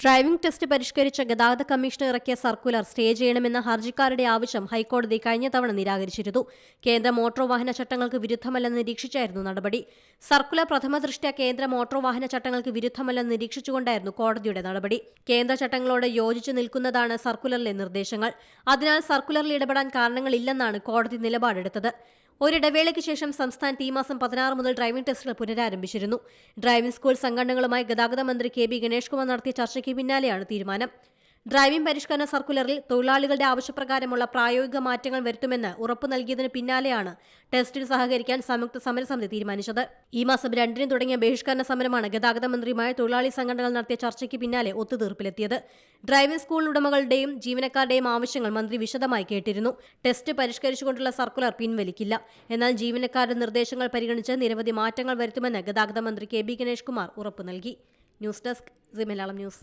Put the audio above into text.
Driving test പരിഷ്കരിച്ച ഗതാഗത commission ഇറക്കിയ സർക്കുലർ സ്റ്റേ ചെയ്യണമെന്ന ഹർജിക്കാരുടെ ആവശ്യം ഹൈക്കോടതി കഴിഞ്ഞ തവണ നിരാകരിച്ചിരുന്നു. കേന്ദ്ര മോട്ടോർ വാഹന ചട്ടങ്ങൾക്ക് വിരുദ്ധമല്ലെന്ന് നിരീക്ഷിച്ചായിരുന്നു നടപടി. സർക്കുലർ പ്രഥമ ദൃഷ്ട്യാ കേന്ദ്ര മോട്ടോർ വാഹന ചട്ടങ്ങൾക്ക് വിരുദ്ധമല്ലെന്ന് നിരീക്ഷിച്ചുകൊണ്ടായിരുന്നു കോടതിയുടെ നടപടി. കേന്ദ്ര ചട്ടങ്ങളോട് യോജിച്ചു നിൽക്കുന്നതാണ് സർക്കുലറിലെ നിർദ്ദേശങ്ങൾ. അതിനാൽ സർക്കുലറിൽ ഇടപെടാൻ കാരണങ്ങളില്ലെന്നാണ് കോടതി നിലപാടെടുത്തത്. ഒരിടവേളയ്ക്ക് ശേഷം സംസ്ഥാനത്ത് ഈ മാസം പതിനാറ് മുതൽ ഡ്രൈവിംഗ് ടെസ്റ്റുകൾ പുനരാരംഭിച്ചിരുന്നു. ഡ്രൈവിംഗ് സ്കൂൾ സംഘടനകളുമായി ഗതാഗത മന്ത്രി കെ ബി ഗണേഷ് കുമാർ നടത്തിയ ചർച്ചയ്ക്ക് പിന്നാലെയാണ് തീരുമാനം. ഡ്രൈവിംഗ് പരിഷ്കരണ സർക്കുലറിൽ തൊഴിലാളികളുടെ ആവശ്യപ്രകാരമുള്ള പ്രായോഗിക മാറ്റങ്ങൾ വരുത്തുമെന്ന് ഉറപ്പ് നൽകിയതിന് പിന്നാലെയാണ് ടെസ്റ്റിൽ സഹകരിക്കാൻ സംയുക്ത സമരസമിതി തീരുമാനിച്ചത്. ഈ മാസം രണ്ടിന് തുടങ്ങിയ ബഹിഷ്കരണ സമരമാണ് ഗതാഗത മന്ത്രിയുമായ തൊഴിലാളി സംഘടനകൾ നടത്തിയ ചർച്ചയ്ക്ക് പിന്നാലെ ഒത്തുതീർപ്പിലെത്തിയത്. ഡ്രൈവിംഗ് സ്കൂൾ ഉടമകളുടെയും ജീവനക്കാരുടെയും ആവശ്യങ്ങൾ മന്ത്രി വിശദമായി കേട്ടിരുന്നു. ടെസ്റ്റ് പരിഷ്കരിച്ചുകൊണ്ടുള്ള സർക്കുലർ പിൻവലിക്കില്ല. എന്നാൽ ജീവനക്കാരുടെ നിർദ്ദേശങ്ങൾ പരിഗണിച്ച് നിരവധി മാറ്റങ്ങൾ വരുത്തുമെന്ന് ഗതാഗത മന്ത്രി കെ ബി ഗണേഷ് കുമാർ ഉറപ്പ് നൽകി. News desk C news.